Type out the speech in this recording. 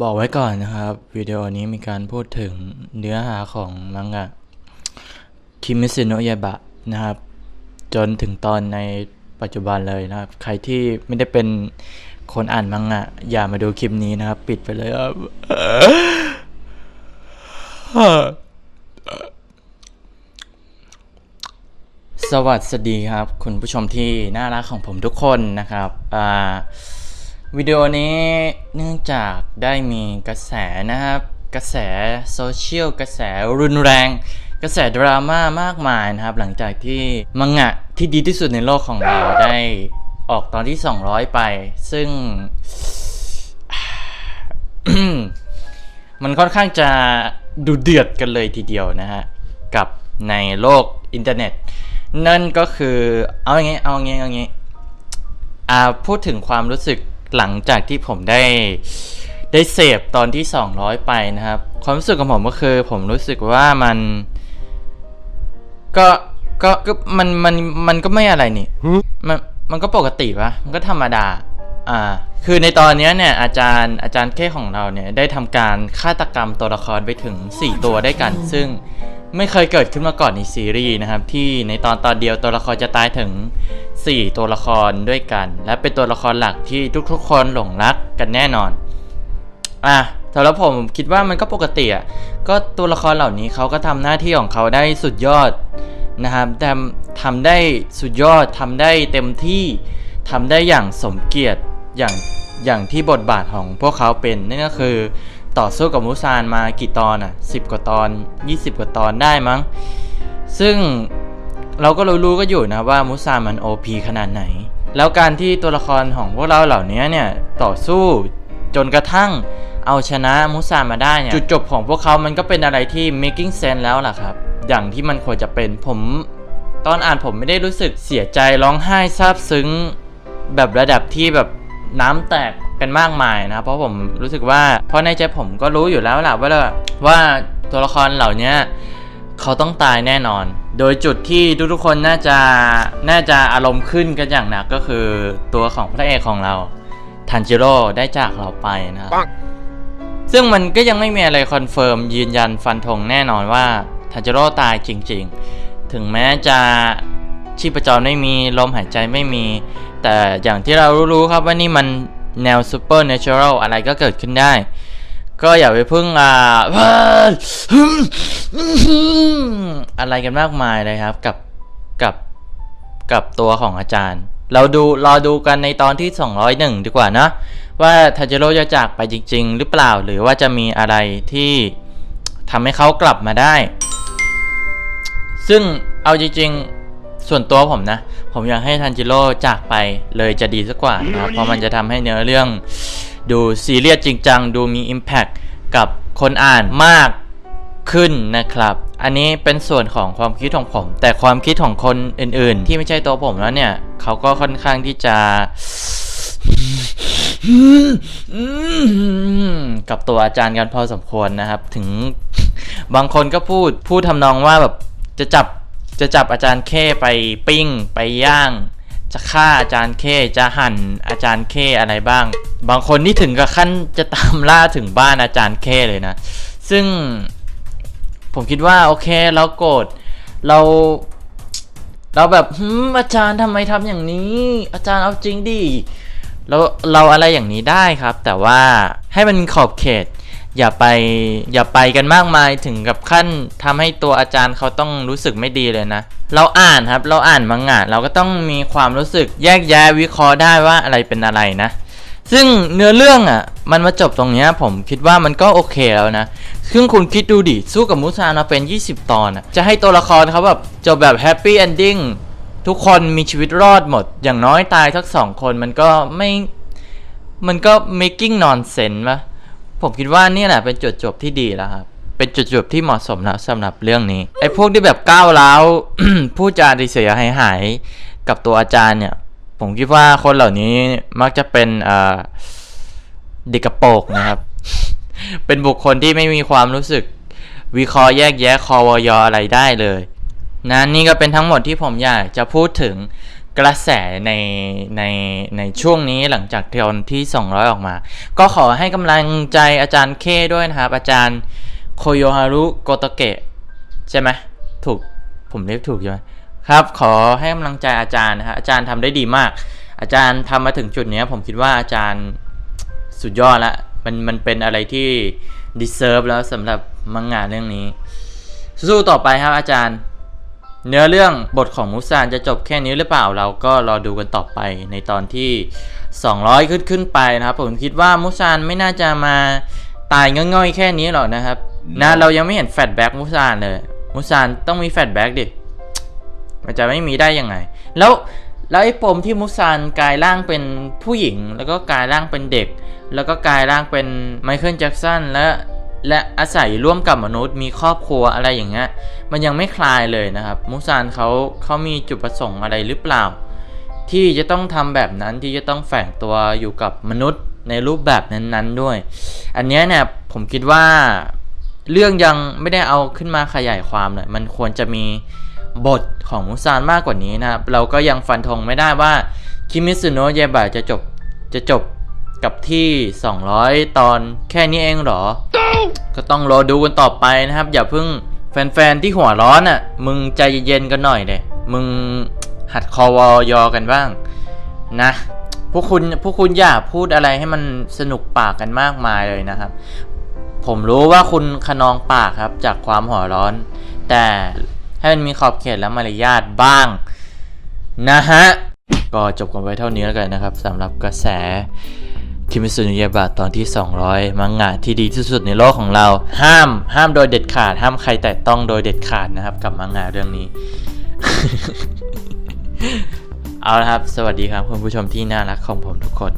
บอกไว้ก่อนนะครับ วิดีโอนี้มีการพูดถึงเนื้อหาของมังงะคิมิซึโนะยาบะนะครับ จนถึงตอนในปัจจุบันเลยนะครับ ใครที่ไม่ได้เป็นคนอ่านมังงะ อย่ามาดูคลิปนี้นะครับ ปิดไปเลยครับ สวัสดีครับ คุณผู้ชมที่น่ารักของผมทุกคนนะครับวิดีโอนี้เนื่องจากได้มีกระแสนะครับ กระแสโซเชียลกระแสรุนแรง กระแสดราม่ามากมายนะครับ หลังจากที่มังงะที่ดีที่สุดในโลกของเราได้ออกตอนที่ 200 ไป ซึ่ง มันค่อนข้างจะดูเดือดกันเลยทีเดียวนะฮะ กับในโลกอินเทอร์เน็ต นั่นก็คือเอาอย่างงี้เอาอย่างงี้เอาอย่างงี้อ่าพูดถึงความรู้สึกหลังจากที่ผมได้ได้เสพตอนที่ 200 ไปนะครับ ความรู้สึกของผมก็คือ ผมรู้สึกว่ามันก็ก็ก็มันมันมันก็ไม่อะไรนี่มันมันก็ปกติปะมันก็ธรรมดา อ่า คือในตอนเนี้ยเนี่ย อาจารย์อาจารย์เข้ของเราเนี่ยได้ทำการฆาตกรรมตัวละครไปถึง 4 ตัวได้วยกัน ซึ่ง ไม่เคยเกิดขึ้นมาก่อนในซีรีส์นะครับ ที่ในตอนตอนเดียวตัวละครจะตายถึง 4 ตัวละครด้วยกัน และเป็นตัวละครหลักที่ทุกๆ คนหลงรักกันแน่นอน อะสำหรับผมคิดว่ามันก็ปกติอะก็ตัวละครเหล่านี้เขาก็ทำหน้าที่ของเขาได้สุดยอดนะครับทำทำได้สุดยอดทำได้เต็มที่ทำได้อย่างสมเกียรติอย่างอย่างที่บทบาทของพวกเขาเป็นนั่นก็คือ ต่อสู้กับมุซานมากี่ตอนอะสิบกว่าตอน 20 กว่าตอนได้มั้ง ซึ่งเราก็รู้ๆก็อยู่นะว่ามุซานมัน OP ขนาดไหน แล้วการที่ตัวละครของพวกเราเหล่านี้เนี่ยต่อสู้จนกระทั่งเอาชนะมุซานมาได้เนี่ยจุดจบของพวกเขามันก็เป็นอะไรที่ making sense แล้วล่ะครับ อย่างที่มันควรจะเป็นผมตอนอ่านผมไม่ได้รู้สึกเสียใจร้องไห้ซาบซึ้ง แบบระดับที่แบบน้ำแตก กันมากมายนะเพราะผมรู้สึกว่า เพราะในใจผมก็รู้อยู่แล้วแหละว่าว่าตัวละครเหล่านี้เขาต้องตายแน่นอน โดยจุดที่ทุกๆคนน่าจะน่าจะอารมณ์ขึ้นกันอย่างหนักก็คือตัวของพระเอกของเราทันจิโร่ได้จากเราไปนะครับซึ่งมันก็ยังไม่มีอะไรคอนเฟิร์มยืนยันฟันธงแน่นอนว่าทันจิโร่ตายจริง ๆ ถึงแม้จะชีพจรไม่มีลมหายใจไม่มี แต่อย่างที่เรารู้ๆครับว่านี่มัน แนวซูเปอร์เนเชอรัลอะไรก็เกิดขึ้นได้ ก็อย่าไปพึ่งอ่าอะไรกันมากมายเลยครับ กับกับกับตัวของอาจารย์ เราดูรอดูกันในตอนที่ 201 ดีกว่านะ ว่าทาจิโร่จะจากไปจริง ๆ หรือเปล่าหรือว่าจะมีอะไรที่ทำให้เขากลับมาได้ ซึ่งเอาจริง ๆ ส่วนตัวผมนะ ผมอยากให้ทันจิโร่จากไปเลยจะดีสักกว่านะครับ เพราะมันจะทำให้เนื้อเรื่อง ดูซีเรียสจริงจังดูมี Impact กับคนอ่านมากขึ้นนะครับ อันนี้เป็นส่วนของความคิดของผม แต่ความคิดของคนอื่น ๆ ที่ไม่ใช่ตัวผมแล้วเนี่ย เขาก็ค่อนข้างที่จะกับตัวอาจารย์กันพอสมควรนะครับ ถึงบางคนก็พูดพูดทำนองว่าแบบจะจับ จะจับอาจารย์เคไปปิ้งไปย่าง จะฆ่าอาจารย์เคจะหั่นอาจารย์เคอะไรบ้าง บางคนนี่ถึงกับขั้นจะตามล่าถึงบ้านอาจารย์เคเลยนะ ซึ่งผมคิดว่าโอเคเราโกรธเราเราแบบหืมอาจารย์ทำไมทำอย่างนี้ อาจารย์เอาจริงดิเราเราอะไรอย่างนี้ได้ครับ แต่ว่าให้มันขอบเขต อย่าไปอย่าไปกันมากมายถึงกับขั้นทำให้ตัวอาจารย์เขาต้องรู้สึกไม่ดีเลยนะ เราอ่านครับเราอ่านมังงะเราก็ต้องมีความรู้สึกแยกแยะวิเคราะห์ได้ว่าอะไรเป็นอะไรนะ ซึ่งเนื้อเรื่องอะมันมาจบตรงนี้ผมคิดว่ามันก็โอเคแล้วนะซึ่งคุณคิดดูดิสู้กับมุซานะเป็น 20 ตอนอะจะให้ตัวละครเขาแบบจบแบบแฮปปี้เอนดิ้งทุกคนมีชีวิตรอดหมด อย่างน้อยตายทั้งสองคนมันก็ไม่มันก็ making nonsense ปะ ผมคิดว่านี่แหละเป็นจุดจบที่ดีแล้วครับ เป็นจุดจบที่เหมาะสมแล้วสำหรับเรื่องนี้ ไอ้พวกที่แบบก้าวร้าวพูดจาดีเสียหายหายกับตัวอาจารย์เนี่ย ผมคิดว่าคนเหล่านี้มักจะเป็นเด็กกระโปรงนะครับ เป็นบุคคลที่ไม่มีความรู้สึกวิเคราะห์แยกแยะคอวยอะไรได้เลยนะนี่ก็เป็นทั้งหมดที่ผมอยากจะพูดถึง กระแสในในในช่วงนี้หลังจากเที่ตอนที่ 200 ออกมา ก็ขอให้กำลังใจอาจารย์เคด้วยนะครับ อาจารย์โคโยฮารุโกโตเกะใช่ไหมถูกผมเรียกถูกใช่ไหมครับ ขอให้กำลังใจอาจารย์นะครับอาจารย์ทำได้ดีมาก อาจารย์ทำมาถึงจุดนี้ผมคิดว่าอาจารย์สุดยอดละมันมันเป็นอะไรที่ deserve แล้วสำหรับมังงะเรื่องนี้ สู้ต่อไปครับอาจารย์ เนื้อเรื่องบทของมุสานจะจบแค่นี้หรือเปล่าเราก็รอดูกันต่อไปในตอนที่ 200 ขึ้นขึ้นไปนะครับ ผมคิดว่ามุสานไม่น่าจะมาตายง่อยๆแค่นี้หรอกนะครับ นะเรายังไม่เห็นแฟลชแบ็กมุสานเลยมุสานต้องมีแฟลชแบ็กดิมันจะไม่มีได้ยังไง แล้วแล้วไอ้ปมที่มุสานกลายร่างเป็นผู้หญิง แล้วก็กลายร่างเป็นเด็ก แล้วก็กลายร่างเป็นไมเคิลแจ็กสันและ และอาศัยร่วมกับมนุษย์มีครอบครัวอะไรอย่างเงี้ยมันยังไม่คลายเลยนะครับ มุสานเขาเขามีจุดประสงค์อะไรหรือเปล่า ที่จะต้องทำแบบนั้นที่จะต้องแฝงตัวอยู่กับมนุษย์ในรูปแบบนั้นๆด้วย อันเนี้ยเนี่ยผมคิดว่าเรื่องยังไม่ได้เอาขึ้นมาขยายความเลยมันควรจะมีบทของมุสานมากกว่านี้นะครับ เราก็ยังฟันธงไม่ได้ว่าคิมิสุโนะเยบะจะจบจะจบกับที่ 200 ตอนแค่นี้เองเหรอ ก็ต้องรอดูกันต่อไปนะครับ อย่าเพิ่งแฟนๆที่หัวร้อนอะ มึงใจเย็นๆกันหน่อยเดมึงหัดคอวอยอกันบ้าง นะพวกคุณพวกคุณอย่าพูดอะไรให้มันสนุกปากกันมากมายเลยนะครับ ผมรู้ว่าคุณขนองปากครับจากความหัวร้อน แต่ให้มันมีขอบเขตและมารยาทบ้าง นะฮะ ก็จบกันไว้เท่านี้แล้วกันนะครับสำหรับกระแส คิมิสุนิยาบะตอนที่ 200 มังงะที่ดีที่สุดในโลกของเรา ห้าม ห้ามโดยเด็ดขาด ห้ามใครแตะต้องโดยเด็ดขาดนะครับ กับมังงะเรื่องนี้ เอาละครับ สวัสดีครับคุณผู้ชมที่น่ารักของผมทุกคน